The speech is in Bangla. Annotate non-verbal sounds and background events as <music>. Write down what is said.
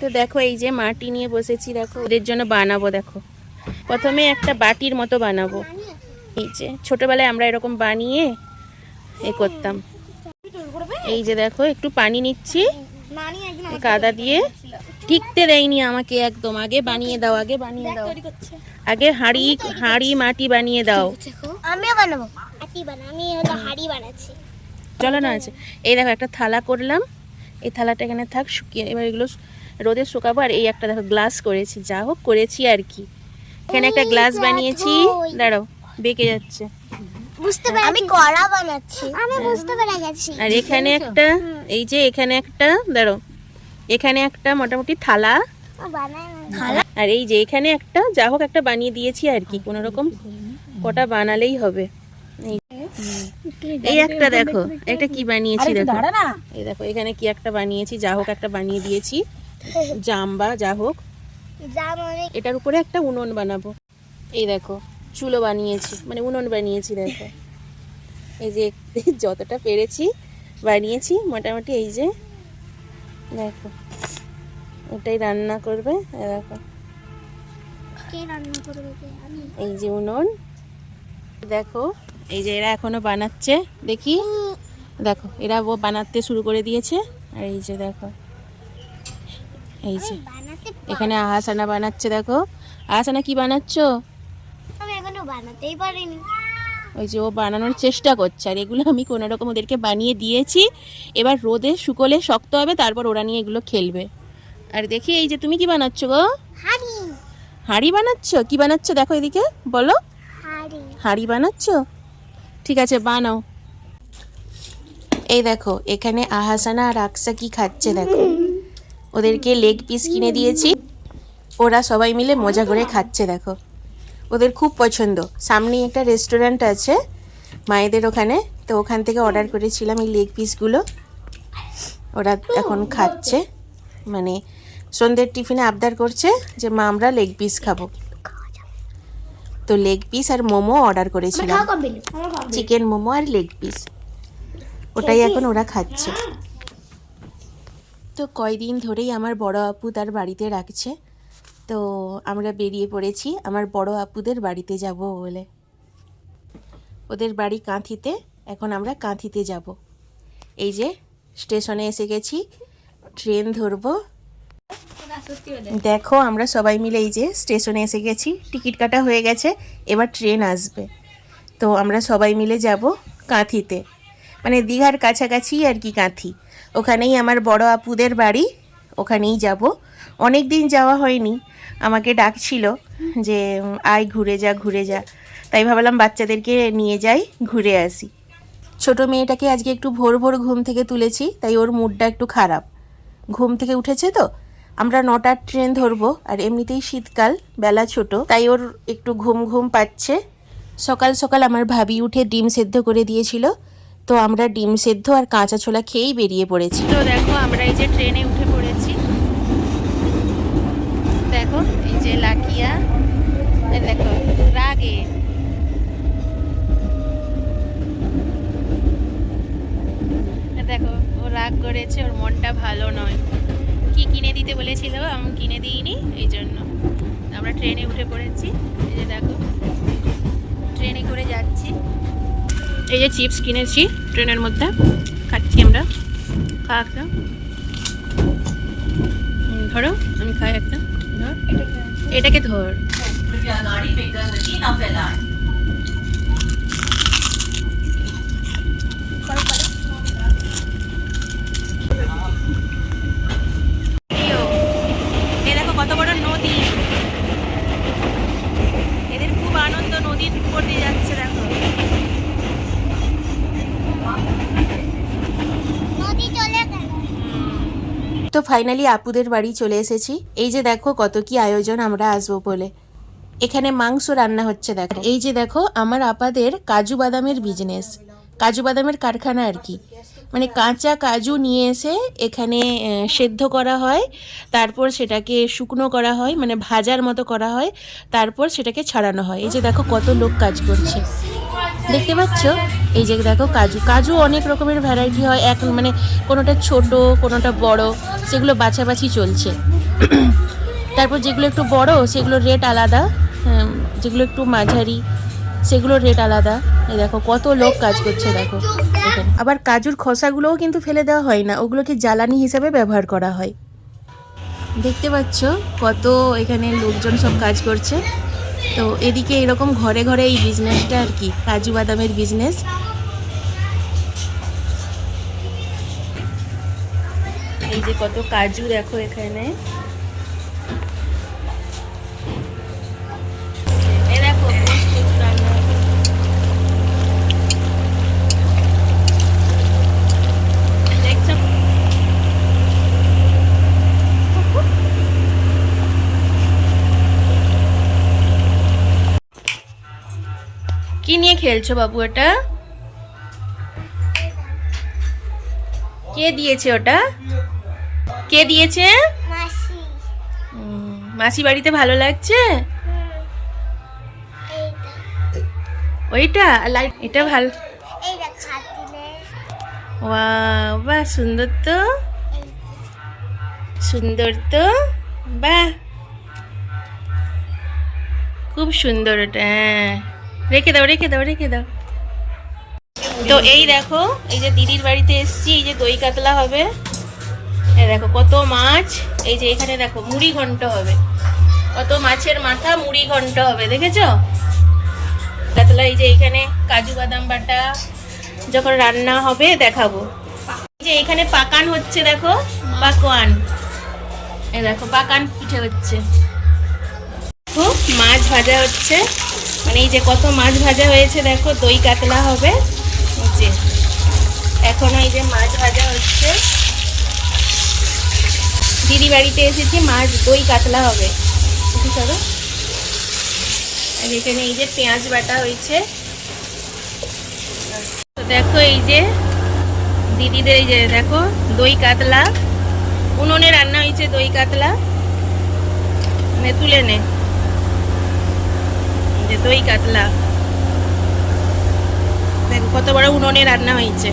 তো দেখো এই যে মাটি নিয়ে বসেছি দেখো ওদের জন্য বানাবো দেখো। প্রথমে একটা বাটির মতো বানাবো। এই যে ছোটবেলায় আমরা এরকম বানিয়ে এ করতাম। এই যে দেখো একটু পানি নিচ্ছি। কাদা দিয়ে। টিকতে দেয়নি আমাকে একদম আগে বানিয়ে দাও আগে বানিয়ে দাও। আগে হাঁড়ি হাঁড়ি মাটি বানিয়ে দাও। আমিও বানাবো। আমি হাঁড়ি বানাচ্ছি। চলো না আছে এই দেখো একটা থালা করলাম। এই থালাটা এখানে থাক শুকিয়ে এবার এগুলো রোদে শুকাবো আর এই একটা দেখো গ্লাস করেছি যা হোক করেছি আর কি। এখানে একটা গ্লাস বানিয়েছি। দাঁড়াও বেঁকে যাচ্ছে। বুঝতে পেরেছি আমি কড়া বানাচ্ছি। আমি বুঝতে পেরে গেছি। আর এখানে একটা এই যে এখানে একটা দাঁড়াও এখানে একটা মোটামুটি থালা। থালা? আর এই যে এখানে একটা যা হোক একটা বানিয়ে দিয়েছি আর কি কোনো রকম কটা বানালেই হবে। এই এই একটা দেখো একটা কি বানিয়েছি দেখো। এই দেখো এখানে কি একটা বানিয়েছি যা হোক একটা বানিয়ে দিয়েছি। <laughs> জাম্বা যা হোক। এটার উপরে একটা উনুন বানাবো। এই দেখো চুলো বানিয়েছি মানে উনুন বানিয়েছি দেখো। এই যে <laughs> যতটা পেরেছি বানিয়েছি মোটামুটি এই যে দেখো। এটাই রান্না করবে দেখো। এই যে উনুন। দেখো এই যে এরা এখনও বানাচ্ছে দেখি। দেখো এরা ও বানাতে শুরু করে দিয়েছে। আর এই যে দেখো। এই যে। এখানে আহাসানা বানাচ্ছে দেখো। আহাসানা কি বানাচ্ছ? আমি এখনও বানাতেই পারিনি। ওই যে ও বানানোর চেষ্টা করছে আর এগুলো আমি কোনো রকম ওদেরকে বানিয়ে দিয়েছি। এবার রোদে শুকোলে শক্ত হবে তারপর ওরা নিয়ে এগুলো খেলবে। আর দেখি এই যে তুমি কি বানাচ্ছ গো? হাঁড়ি। হাঁড়ি বানাচ্ছ? কি বানাচ্ছ দেখো এদিকে বলো। হাঁড়ি। হাঁড়ি বানাচ্ছ? ঠিক আছে বানাও। এই দেখো এখানে আহাসানা আর আকসা কি খাচ্ছে দেখো। <laughs> ওদেরকে লেগ পিস কিনে দিয়েছি। ওরা সবাই মিলে মজা করে খাচ্ছে দেখো। ওদের খুব পছন্দ। সামনেই একটা রেস্টুরেন্ট আছে মায়েদের ওখানে। তো ওখান থেকে অর্ডার করেছিলাম এই লেগ পিসগুলো ওরা এখন খাচ্ছে। মানে সন্ধ্যের টিফিনে আবদার করছে যে মা আমরা লেগ পিস খাব। তো লেগ পিস আর মোমো অর্ডার করেছিলাম। চিকেন মোমো আর লেগ পিস ওটাই এখন ওরা খাচ্ছে। তো কয়দিন ধরেই আমার বড় আপু তার বাড়িতে রাখছে। তো আমরা বেরিয়ে পড়েছি, আমার বড় আপুদের বাড়িতে যাব বলে। ওদের বাড়ি কাঁথিতে, এখন আমরা কাঁথিতে যাব। এই যে, স্টেশনে এসে গেছি, ট্রেন ধরবো। দেখো, আমরা সবাই মিলে এই যে, স্টেশনে এসে গেছি, টিকিট কাটা হয়ে গেছে, এবার ট্রেন আসবে। তো আমরা সবাই মিলে যাব কাঁথিতে। মানে দীঘার কাছাকাছি আর কি কাঁথি। ওখানেই আমার বড় আপুদের বাড়ি, ওখানেই যাব। অনেক দিন যাওয়া হয়নি, আমাকে ডাকছিল যে, আয় ঘুরে যা ঘুরে যা। তাই ভাবলাম বাচ্চাদেরকে নিয়ে যাই, ঘুরে আসি। ছোট মেয়েটাকে আজকে একটু ভোর ভোর ঘুম থেকে তুলেছি, তাই ওর মুডটা একটু খারাপ। ঘুম থেকে উঠেছে তো? আমরা নটার ট্রেন ধরবো, আর এমনিতেই শীতকাল, বেলা ছোট, তাই ওর একটু ঘুম ঘুম পাচ্ছে। সকাল সকাল আমার ভাবি উঠে ডিম সেদ্ধ করে দিয়েছিল। তো আমরা ডিম সেদ্ধ আর কাঁচা ছোলা খেয়েই বেরিয়ে পড়েছি। তো দেখো আমরা এই যে ট্রেনে উঠে পড়েছি। দেখো, এই যে লাকিয়া দেখো, রাগে। দেখো, ও রাগ করেছে, ওর মনটা ভালো নয়। কি কিনে দিতে বলেছিল, আমি কিনে দিইনি, এই জন্য। আমরা ট্রেনে উঠে পড়েছি, এই যে দেখো, ট্রেনে করে যাচ্ছি। এই যে চিপস কিনেছি, ট্রেনের মধ্যে। খাচ্ছি আমরা। খা একটা। ধরো, আমি খাই একটা। ধর। এটাকে ধর এইও, এই দেখো কত বড় নদী এদের খুব আনন্দ নদীর উপর দিয়ে যাচ্ছে দেখো নদী চলে গেল তো ফাইনালি আপুদের বাড়ি চলে এসেছি। এই যে দেখো কত কি আয়োজন আমরা আসব বলে। এখানে মাংস রান্না হচ্ছে দেখো। এই যে দেখো আমার আপাদের কাজু বাদামের বিজনেস কাজু বাদামের কারখানা আর কি। মানে কাঁচা কাজু নিয়ে এসে এখানে সেদ্ধ করা হয়, তারপর সেটাকে শুকনো করা হয় মানে ভাজার মতো করা হয়, তারপর সেটাকে ছাড়ানো হয়। এই যে দেখো কত লোক কাজ করছে। দেখতে পাচ্ছ? এই যে দেখো কাজু। কাজু অনেক রকমের ভ্যারাইটি হয়। এক মানে কোনোটা ছোট কোনোটা বড় সেগুলো বাছাবাছি চলছে। তারপর যেগুলো একটু বড় সেগুলোর রেট আলাদা। যেগুলো একটু মাঝারি সেগুলোর রেট আলাদা। এই দেখো কত লোক কাজ করছে দেখো। এখানে আবার কাজুর খোসাগুলোও কিন্তু ফেলে দেওয়া হয় না। ওগুলোকে জ্বালানি হিসাবে ব্যবহার করা হয়। দেখতে পাচ্ছ কত এখানে লোকজন সব কাজ করছে। তো এদিকে এরকম ঘরে ঘরে এই বিজনেসটা আর কি, কাজু বাদামের বিজনেস এই যে কত কাজু দেখো এখানে। কি নিয়ে খেলছো বাবু এটা কে দিয়েছে ওটা? কে দিয়েছে? মাসি। বাড়িতে ভালো লাগছে? ওইটা? লাইট এটা ভালো বাহ সুন্দর তো। সুন্দর তো। বাহ। খুব সুন্দর ওটা হ্যাঁ। রেখে দাও রেখে দাও রেখে দাও। তো এই দেখো, এই যে দিদির বাড়িতে এসছি, এই যে দই কাতলা হবে। দেখো, কত মাছ। এই যে এখানে দেখো, মুড়ি ঘন্ট হবে। কত মাছের মাথা, মুড়ি ঘন্ট হবে, দেখেছ? কাতলা, এই যে এখানে কাজু বাদাম বাটা যখন রান্না হবে, দেখাবো। এই যে এখানে পাকান হচ্ছে, দেখো পাকওয়ান এই দেখো, পাকান পিঠে হচ্ছে। মাছ ভাজা হচ্ছে। মানে এই যে কত মাছ ভাজা হয়েছে দেখো, দই কাতলা হবে। যে, এখনও এই যে মাছ ভাজা হচ্ছে। দিদি বাড়িতে এসেছি, মাছ, দই, কাতলা হবে। চলো। আর এখানে এই যে পেঁয়াজ বাটা হয়েছে। তো দেখো এই যে, দিদিদের এই যে দেখো, দই কাতলা। উনুনে রান্না হয়েছে দই কাতলা। নে তুলে নে। যে দই কাতলা। দেখো কত বড় উনুনে রান্না হয়েছে।